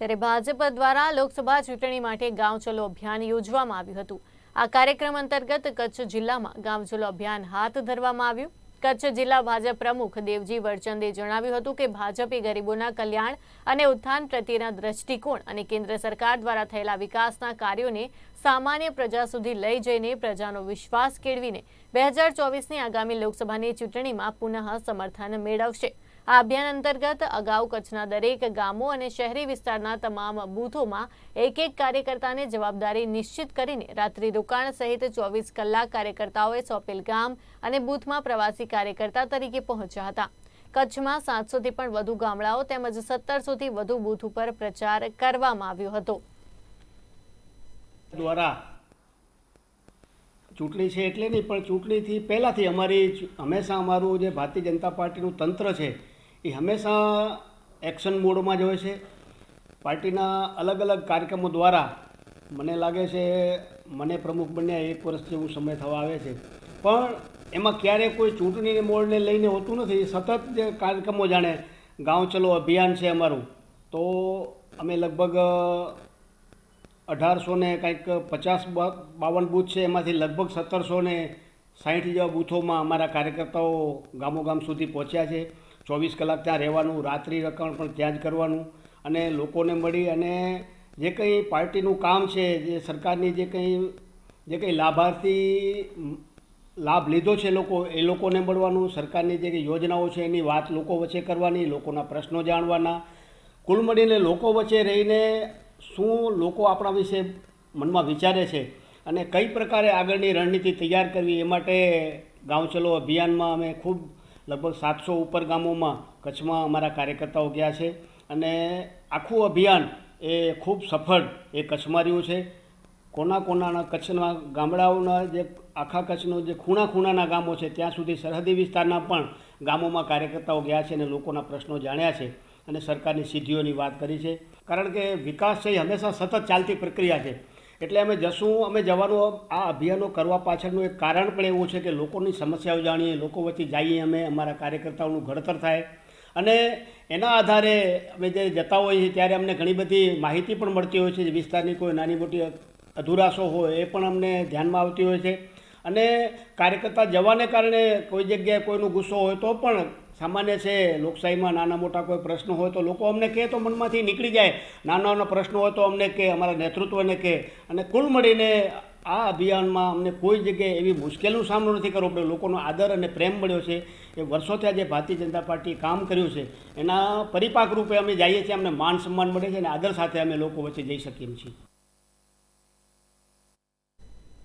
ત્યારે ભાજપ દ્વારા લોકસભા ચૂંટણી માટે ગાંવ ચલો અભિયાન યોજવામાં આવ્યું હતું. આ કાર્યક્રમ અંતર્ગત કચ્છ જિલ્લામાં ગાંવ ચલો અભિયાન હાથ ધરવામાં આવ્યું. કચ્છ જિલ્લા ભાજપ પ્રમુખ દેવજી વરચંદે જણાવ્યું હતું કે ભાજપે ગરીબોના કલ્યાણ અને ઉત્થાન પ્રત્યેના દ્રષ્ટિકોણ અને કેન્દ્ર સરકાર દ્વારા થયેલા વિકાસના કાર્યોને સામાન્ય પ્રજા સુધી લઈ જઈને પ્રજાનો વિશ્વાસ કેળવીને બે હજાર ચોવીસની આગામી લોકસભાની ચૂંટણીમાં પુનઃ સમર્થન મેળવશે. આ અભિયાન અંતર્ગત અગાઉ કચ્છના દરેક ગામો અને શહેરી વિસ્તારના તમામ બૂથોમાં એક એક કાર્યકર્તાને જવાબદારી નિશ્ચિત કરીને રાત્રિ રોકાણ સહિત ચોવીસ કલાક કાર્યકર્તાઓએ સોંપેલ ગામ અને બૂથમાં પ્રવાસી કાર્યકર્તા તરીકે પહોંચ્યા હતા. કચ્છમાં સાતસોથી પણ વધુ ગામડાઓ તેમજ સત્તરસોથી વધુ બૂથ ઉપર પ્રચાર કરવામાં આવ્યો હતો. દ્વારા ચૂંટણી છે એટલે નહીં, પણ ચૂંટણીથી પહેલાંથી અમારી હંમેશા અમારું જે ભારતીય જનતા પાર્ટીનું તંત્ર છે એ હંમેશા એક્શન મોડમાં જ હોય છે. પાર્ટીના અલગ અલગ કાર્યક્રમો દ્વારા મને લાગે છે મને પ્રમુખ બન્યા એક વર્ષ જેવું સમય થવા આવે છે. પણ એમાં ક્યારેય કોઈ ચૂંટણીને મોડને લઈને હોતું નથી. સતત જે કાર્યક્રમો જાણે ગાંવ ચલો અભિયાન છે અમારું, તો અમે લગભગ અઢારસો ને કંઈક પચાસ બાવન બૂથ છે. એમાંથી લગભગ સત્તરસો ને સાહીઠ જેવા બૂથોમાં અમારા કાર્યકર્તાઓ ગામો ગામ સુધી પહોંચ્યા છે. ચોવીસ કલાક ત્યાં રહેવાનું, રાત્રિ રકાણ પણ ત્યાં જ કરવાનું અને લોકોને મળી અને જે કંઈ પાર્ટીનું કામ છે, જે સરકારની જે કંઈ જે કંઈ લાભાર્થી, લાભ લીધો છે લોકો, એ લોકોને મળવાનું, સરકારની જે કંઈ યોજનાઓ છે એની વાત લોકો વચ્ચે કરવાની, લોકોના પ્રશ્નો જાણવાના. કુલ મળીને લોકો વચ્ચે રહીને શું લોકો આપણા વિશે મનમાં વિચારે છે અને કઈ પ્રકારે આગળની રણનીતિ તૈયાર કરવી એ માટે ગાંવચલો અભિયાનમાં અમે ખૂબ લગભગ સાતસો ઉપર ગામોમાં કચ્છમાં અમારા કાર્યકર્તાઓ ગયા છે અને આખું અભિયાન એ ખૂબ સફળ એ કચ્છમાં રહ્યું છે. કોના કોનાના કચ્છના ગામડાઓના જે આખા કચ્છનો જે ખૂણા ખૂણાના ગામો છે, ત્યાં સુધી સરહદી વિસ્તારના પણ ગામોમાં કાર્યકર્તાઓ ગયા છે અને લોકોના પ્રશ્નો જાણ્યા છે અને સરકારની સિદ્ધિઓની વાત કરી છે. કારણ કે વિકાસ છે એ હંમેશા સતત ચાલતી પ્રક્રિયા છે. એટલે અમે જશું, અમે જવાનું, આ અભિયાનો કરવા પાછળનું એક કારણ પણ એવું છે કે લોકોની સમસ્યાઓ જાણીએ, લોકો વચ્ચે જઈએ અમે, અમારા કાર્યકર્તાઓનું ઘડતર થાય. અને એના આધારે અમે જ્યારે જતા હોઈએ છીએ ત્યારે અમને ઘણી બધી માહિતી પણ મળતી હોય છે જે વિસ્તારની કોઈ નાની મોટી અધુરાશો હોય એ પણ અમને ધ્યાનમાં આવતી હોય છે. અને કાર્યકર્તા જવાને કારણે કોઈ જગ્યાએ કોઈનો ગુસ્સો હોય તો પણ સામાન્ય છે, લોકશાહીમાં નાના મોટા કોઈ પ્રશ્નો હોય તો લોકો અમને કહે તો મનમાંથી નીકળી જાય. નાના નાના પ્રશ્નો હોય તો અમને કહે, અમારા નેતૃત્વને કહે. અને કુલ મળીને આ અભિયાનમાં અમને કોઈ જગ્યાએ એવી મુશ્કેલીનો સામનો નથી કરવો પડ્યો. લોકોનો આદર અને પ્રેમ મળ્યો છે. એ વર્ષોથી આજે ભારતીય જનતા પાર્ટી કામ કર્યું છે. એના પરિપાક રૂપે અમે જઈએ છીએ, અમને માન સન્માન મળે છે અને આદર સાથે અમે લોકો વચ્ચે જઈ શકીએ છીએ.